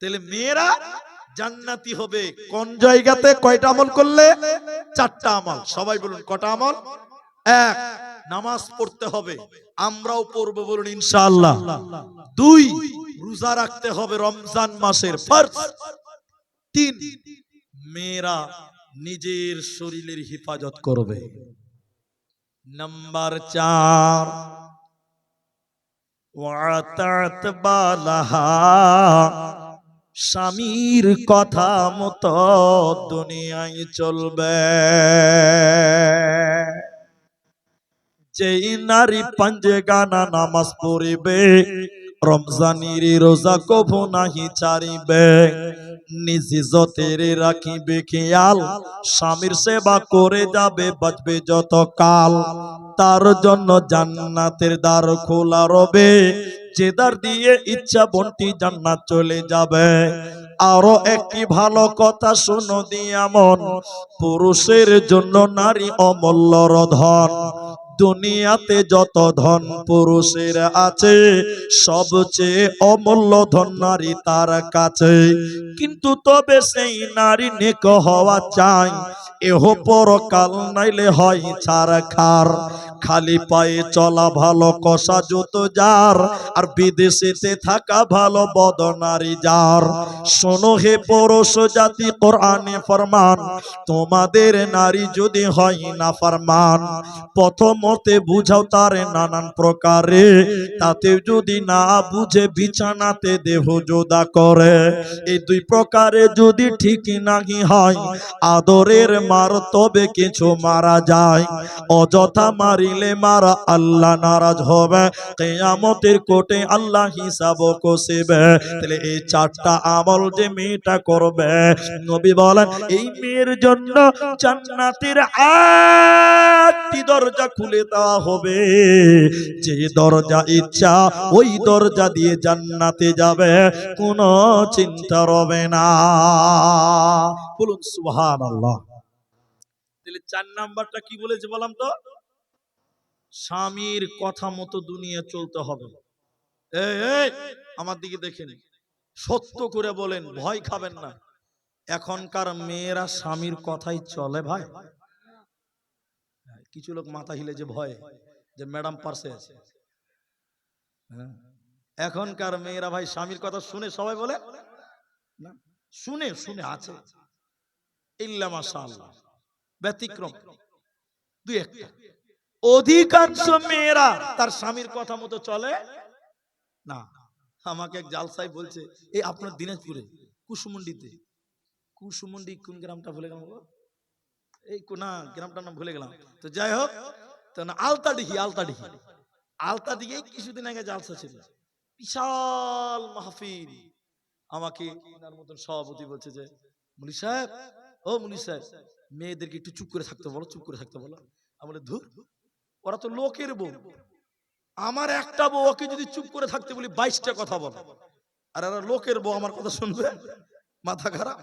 তাহলে মেয়েরা জান্নাতি হবে। কোন জায়গাতে কয়টা আমল করলে? চারটা আমল। সবাই বলুন, কটা আমল? এক, নামাজ পড়তে হবে। আমরাও পড়ব বলুন, ইনশাআল্লাহ। দুই, রোজা রাখতে হবে রমজান মাসের তিন, মেয়েরা নিজের শরীরের হেফাজত করবে। নাম্বার চার ওয়াতাত বালাহা স্বামীর কথা মতো দুনিয়ায় চলবে। যেই নারী পাঞ্জে গানা নামাজ পড়িবে, রমজানির রোজা কভু নাহি ছাড়িবে। নিজে যতের রাখিবে খেয়াল, স্বামীর সেবা করে যাবে, বাঁচবে যত কাল তার জন্য জান্নাতের দ্বার খোলা রবে চেদার দিয়ে ইচ্ছা বন্টি জান্নাত চলে যাবে। আরও একটি ভালো কথা শুনো দিয়া মন, পুরুষের জন্য নারী অমূল্য ধন দুনিয়াতে যত ধন পুরুষের আছে, সবচেয়ে অমূল্য ধন নারী তার কাছে। কিন্তু তবে সেই নারী নেক হওয়া চাই। এহ পরকাল নাইলে হয় ছাড় খার। খালি পায়ে চলা ভালো, কষা জুত যার। আর বিদেশেতে থাকা ভালো, বদ নারী যার। শোনো হে পরশ জাতি, কোরআনে ফরমান। তোমাদের নারী যদি হয় না ফরমান, প্রথমতে বুঝাও তারে নানান প্রকারে। তাতে যদি না বুঝে, বিছানাতে দেহ যোদা করে। এই দুই প্রকারে যদি ঠিক নাহি হয়, আদরের মার, তবে কিছু মারা যায়। অযথা মারিলে মারা, আল্লাহ নারাজ হবে। কেয়ামতের কোটে আল্লাহ হিসাব কষিবে। তাহলে এই চারটা আমল যে মেয়েটা করবে, নবী বলেন, এই মেয়ের জন্য জান্নাতের আটটি দরজা খুলে দেওয়া হবে। যে দরজা ইচ্ছা, ওই দরজা দিয়ে জান্নাতে যাবে। কোনো চিন্তা রবে না। বলুন সুবহান আল্লাহ তাহলে চার নাম্বারটা কি বলেছে বললাম তো? স্বামীর কথা মতো দুনিয়া চলতে হবে। আমার দিকে দেখে দেখেন। সত্য করে বলেন, ভয় খাবেন না। এখনকার মেয়েরা স্বামীর কথাই চলে ভাই। কিছু লোক মাথা হিলে যে ভয়, যে ম্যাডাম পার্সে আছে হ্যাঁ। এখনকার মেয়েরা ভাই স্বামীর কথা শুনে সবাই বলে? শুনে শুনে আছে। ইল্লা মাশাআল্লাহ। ব্যতিক্রম। দুই একটা অধিকাংশ মেয়েরা তার স্বামীর কথা মতো চলে? না। আমাকে এক জালসাই বলছে এই আপনার দিনাজপুরে কুসুমন্ডিতে। কুসুমন্ডি কোন গ্রামটা ভুলে গেলাম? এই না গ্রামটার নাম ভুলে গেলাম। তো যাই হোক তো না আলতাডিহি আলতাডিহি আলতাডিহি এই কিছুদিন আগে জালসা ছিল। বিশাল মাহফিল। আমাকে ওনার মতন সভাপতি বলছে যে মুনি সাহেব ও মুলি সাহেব মেয়েদেরকে একটু চুপ করে থাকতে বলো, চুপ করে থাকতে বলো। আমি ধুর, ওরা তো লোকের বউ। আমার একটা বউ, ওকে যদি চুপ করে থাকতে বলি, বাইশটা কথা বলো। আর এরা লোকের বউ, আমার কথা শুনবে? মাথা খারাপ?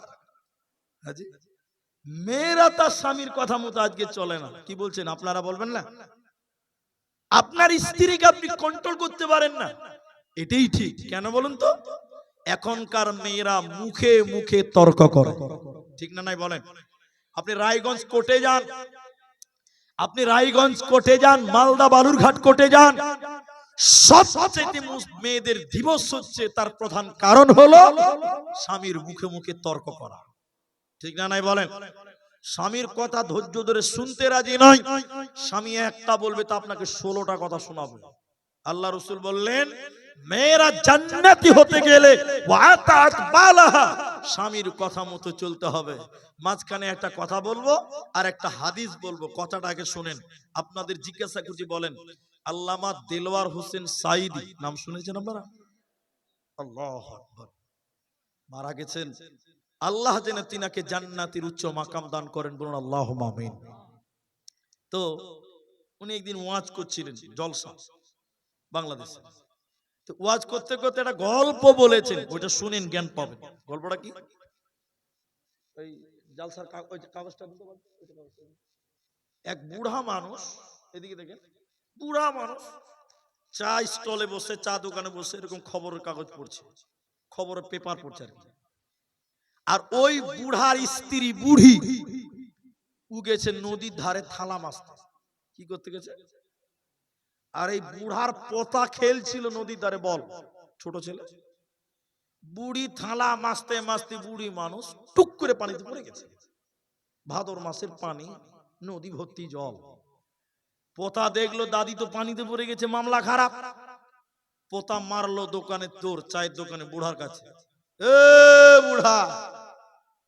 মেয়েরা তার স্বামীর কথা মতো আজকে চলে না। কি বলছেন, আপনারা বলবেন না? আপনার স্ত্রীকে আপনি কন্ট্রোল করতে পারেন না। এটাই ঠিক। কেন বলুন তো? এখনকার মেয়েরা মুখে মুখে তর্ক করে। ঠিক না নাই বলেন? আপনি রায়গঞ্জ কোর্টে যান। আপনি রায়গঞ্জ কোর্টে যান, মালদা বালুরঘাট কোর্টে যান। সবচেয়ে মেয়েদের দিবস হচ্ছে, তার প্রধান কারণ হলো স্বামীর মুখে মুখে তর্ক করা। ঠিক না নাই বলেন? স্বামীর কথা ধৈর্য ধরে শুনতে রাজি নয়। স্বামী একটা বলবে, তা আপনাকে ষোলোটা কথা শোনাবে। আল্লাহ রসুল বললেন, মেয়েরা জান্নাতি হতে গেলে স্বামীর কথা মতো চলতে হবে। মাঝখানে একটা কথা বলব আর একটা হাদিস বলব। কথাটা আগে শোনেন। আপনাদের জিজ্ঞাসা করছি, বলেন, আল্লামা দেলোয়ার হোসেন সাইদি নাম শুনেছেন আপনারা? মারা গেছেন। আল্লাহ যেন তিনাকে জান্নাতির উচ্চ মাকাম দান করেন বলুন আল্লাহ মামিন তো উনি একদিন ওয়াজ করছিলেন, জলসা, বাংলাদেশে। তো ওয়াজ করতে করতে একটা গল্প বলেছেন ওইটা শুনেন জ্ঞান পাবেন। গল্পটা কি? ওই জালসার কাগজটা। এক বুড়া মানুষ এদিকে দেখেন বুড়া মানুষ চা স্টলে বসে চা দোকানে বসে এরকম খবরের কাগজ পড়ছে খবর পেপার পড়ছে আর কি। আর ওই বুড়ার স্ত্রী বুড়ি উ গেছে নদীর ধারে থালা মাছতে কি করতে গেছে? আর এই বুড়ার পোতা খেলছিল নদীর ধারে বল। ছোট ছেলে। বুড়ি থালা মাছতে মাসতে বুড়ি মানুষ টুক করে পানিতে পড়ে গেছে। ভাদর মাসের পানি নদী ভর্তি জল। পোতা দেখল দাদি তো পানিতে পড়ে গেছে মামলা খারাপ। পোতা মারলো দোকানে তোর চায়ের দোকানে বুড়ার কাছে। এ বুড়া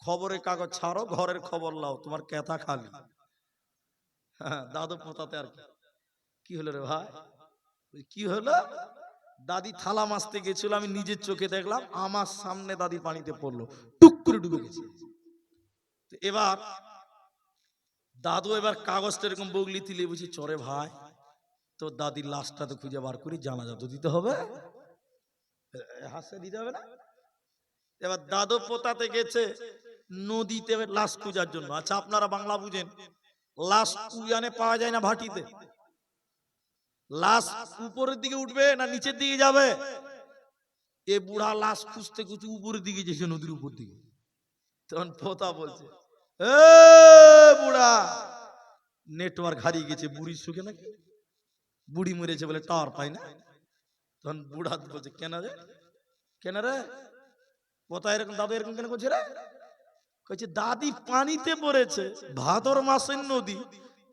খবরের কাগজ ছাড়ো ঘরের খবর লাও তোমার কেথা খালি। হ্যাঁ, দাদু পোতাতে আর কি। কি হলো রে ভাই? কি হলো? দাদি থালা মাছতে গেছিল, আমি নিজের চোখে দেখলাম, আমার সামনে দাদি পানিতে পড়ল, টুক করে ডুবে গেছে। এবার দাদু এবার কাগজটা এরকম বগলি তিলে বুঝি চরে ভাই তো দাদির লাশটা তো খুঁজে বার করি, জানাজা তো দিতে হবে। হাসে দিতে হবে না? এবার দাদু পোতাতে গেছে, নদীতে লাশ খুঁজার জন্য। আচ্ছা আপনারা বাংলা বুঝেন, লাশ কুয়ানে পাওয়া যায় না ভাটিতে? লাশ উপরের দিকে উঠবে না নিচের দিকে যাবে? এ বুড়া লাশ খুঁজতে খুঁজতে উপরের দিকে যেছে নদীর উপর দিকে। তখন পোতা বলছে, এ বুড়া, নেটওয়ার্ক হারিয়ে গেছে বুড়ির সুখে নাকি? বুড়ি মরেছে বলে টাওয়ার পাই না? তখন বুড়া বলছে, কেন রে? কেন রে? পোতা এরকম, দাদু এরকম কেন করছে রে? কইছে, দাদি পানিতে পড়েছে, ভাদর মাসের নদী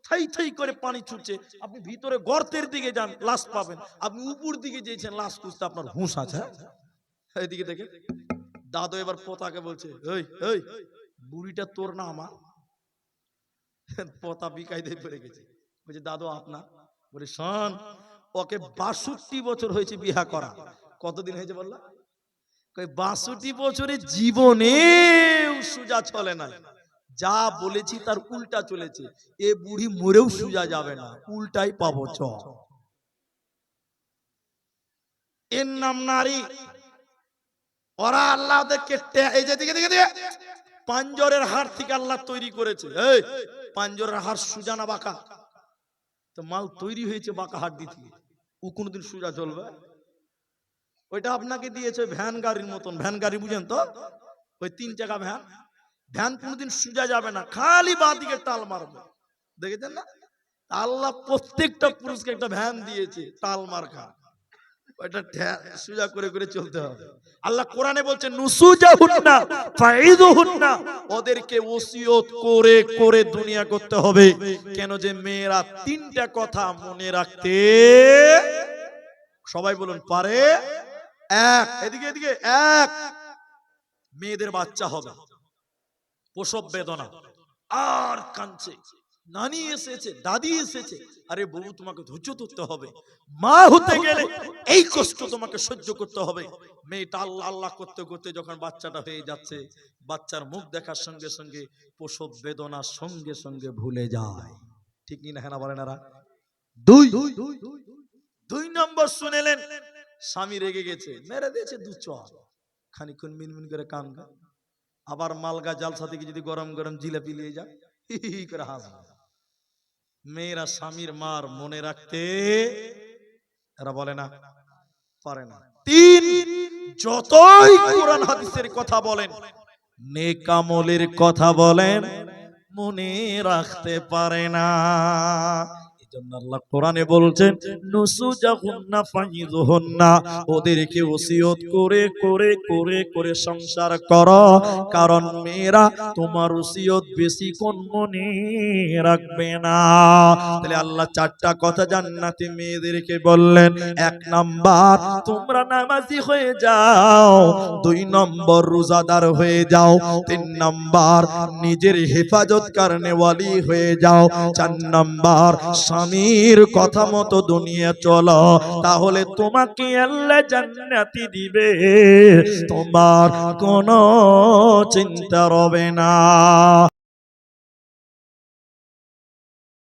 থাই থাই করে পানি ছুটছে। আপনি ভিতরে গর্তের দিকে যান, লাশ পাবেন। আপনি উপর দিকে যেছেন লাশ খুঁজতে আপনার হুঁশ আছে হ্যাঁ? এইদিকে দেখে দাদু এবার পোতাকে বলছে, এই এই, বুড়িটা তোর না আমার? পোতা বিকাই দিয়ে পড়ে গেছে। বলছে, দাদু আপনা। বলে, শোন, ওকে বাষট্টি বছর হয়েছে বিয়া করা। কতদিন হয়েছে বললা? বাষট্টি বছরের জীবনে সুজা চলে না যা বলেছি তার উল্টা চলেছে। এ বুড়ি মরেও সুজা যাবে না। উল্টাই পাবো, চ। এর নাম নারী। ওরা আল্লাহ এই যে দিকে দিকে দিকে পাঞ্জরের হাড় থেকে আল্লাহ তৈরি করেছে। পাঞ্জরের হাড় সুজা না বাঁকা? তো মাল তৈরি হয়েছে বাঁকা হাড় দিয়ে থেকে। ও কোনোদিন সুজা চলবে? ওইটা আপনাকে দিয়েছে ভ্যান গাড়ির মতন। ভ্যান গাড়ি বুঝেন তো? ওই তিন চাকা ভ্যান। ভ্যান কোনোদিন সুজা যাবে না, খালি বাঁ দিকে টাল মারবে। দেখেছেন না? আল্লাহ প্রত্যেকটা পুরুষকে একটা ভ্যান দিয়েছে টাল মার্কা করে করে চলতে হবে। আল্লাহ কোরআনে বলছে ওদেরকে ওসিয়ত করে করে দুনিয়া করতে হবে। কেন যে মেয়েরা তিনটা কথা মনে রাখতে, সবাই বলুন, পারে? এক, এদিকে এদিকে, এক। মেয়েদের বাচ্চা হবে। প্রসব বেদনা। আর কাঁদছে। নানি এসেছে, দাদি এসেছে। আরে বউ, তোমাকে ধৈর্য ধরতে হবে। মা হতে গেলে এই কষ্ট তোমাকে সহ্য করতে হবে। মেয়েটা আল্লাহ আল্লাহ করতে করতে যখন বাচ্চাটা হয়ে যাচ্ছে, বাচ্চার মুখ দেখার সঙ্গে সঙ্গে প্রসব বেদনা সঙ্গে সঙ্গে ভুলে যায়। ঠিক না হ্যাঁ বলেন এরা দুই। দুই নম্বর শুনেলেন, স্বামী রেগে গেছে, মেরে দিয়েছে দু চর। খানিক্ষণ মিনমিন করে কান আবার মালগা জালসা থেকে যদি গরম গরম জিলাপি নিয়ে যায় করে হাসবে মেয়েরা স্বামীর মার মনে রাখতে এরা বলে না, পারে না। তিন, যতই কোরআন হাদিসের কথা বলেন নেকামলের কথা বলেন, মনে রাখতে পারে না। এজন্য আল্লাহ কোরআনে বলছেন, নুসুজাহুন্না ফাইযুহুন্না। ওদেরকে ওসিয়ত করে করে করে করে সংসার করো। কারণ মেয়েরা তোমার ওসিয়ত বেশি কোন মনে রাখবে না। তাহলে আল্লাহ চারটা কথা জান্নাতি মেয়েদেরকে বললেন। এক নাম্বার, তোমরা নামাজি হয়ে যাও, দুই নম্বর রোজাদার হয়ে যাও, তিন নাম্বার নিজের হেফাজত কারণেওয়ালি হয়ে যাও, চার নাম্বার স্বামীর কথা মতো দুনিয়া চলো, তাহলে তোমাকে আল্লাহ জান্নাতি দিবে। তোমার কোনো চিন্তা রবে না।